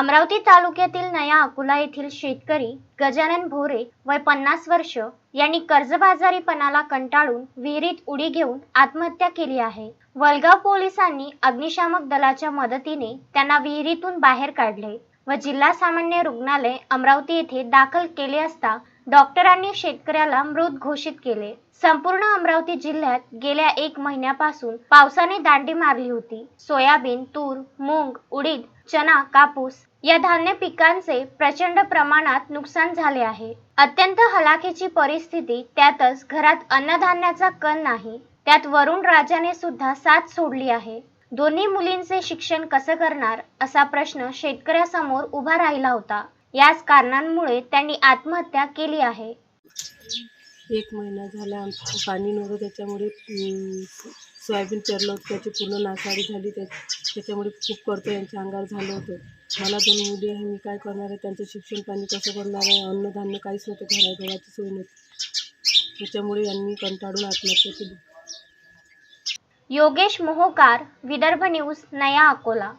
अमरावती तालुक्यातील नया अकोला येथील शेतकरी गजानन भोरे वय पन्नास वर्ष यांनी कर्जबाजारीपणाला कंटाळून विहिरीत उडी घेऊन आत्महत्या केली आहे. वलगाव पोलिसांनी अग्निशामक दलाच्या मदतीने त्यांना विहिरीतून बाहेर काढले व जिल्हा सामान्य रुग्णालय अमरावती येथे दाखल केले असता डॉक्टरांनी शेतकऱ्याला मृत घोषित केले. संपूर्ण अमरावती जिल्ह्यात गेल्या एक महिन्यापासून पावसाने दांडी मारली होती. सोयाबीन तूर मूग उडीद चना कापूस या धान्य पिकांचे प्रचंड प्रमाणात नुकसान झाले आहे. अत्यंत हलाखीची परिस्थिती त्यातच घरात अन्नधान्याचा कण नाही त्यात वरुण राजाने सुद्धा साथ सोडली आहे. दोन्ही मुलींचे शिक्षण कसं करणार असा प्रश्न शेतकऱ्यासमोर उभा राहिला होता. याच कारणांमुळे त्यांनी आत्महत्या केली आहे. एक महिना झाला आमचं पाणी नव्हतं त्याच्यामुळे सोयाबीन पेरलं होतं त्याची पूर्ण नासाडी झाली त्या त्याच्यामुळे खूप कर्ज यांच्या अंगावर झालं होतं. मला दोन मुली आहे मी काय करणार आहे त्यांचं शिक्षण पाणी कसं करणार आहे अन्नधान्य काहीच नव्हतं घराघराची सोय नव्हती. त्याच्यामुळे यांनी कंटाळून आत्महत्या केली. योगेश मोहोकार विदर्भ न्यूज नया अकोला.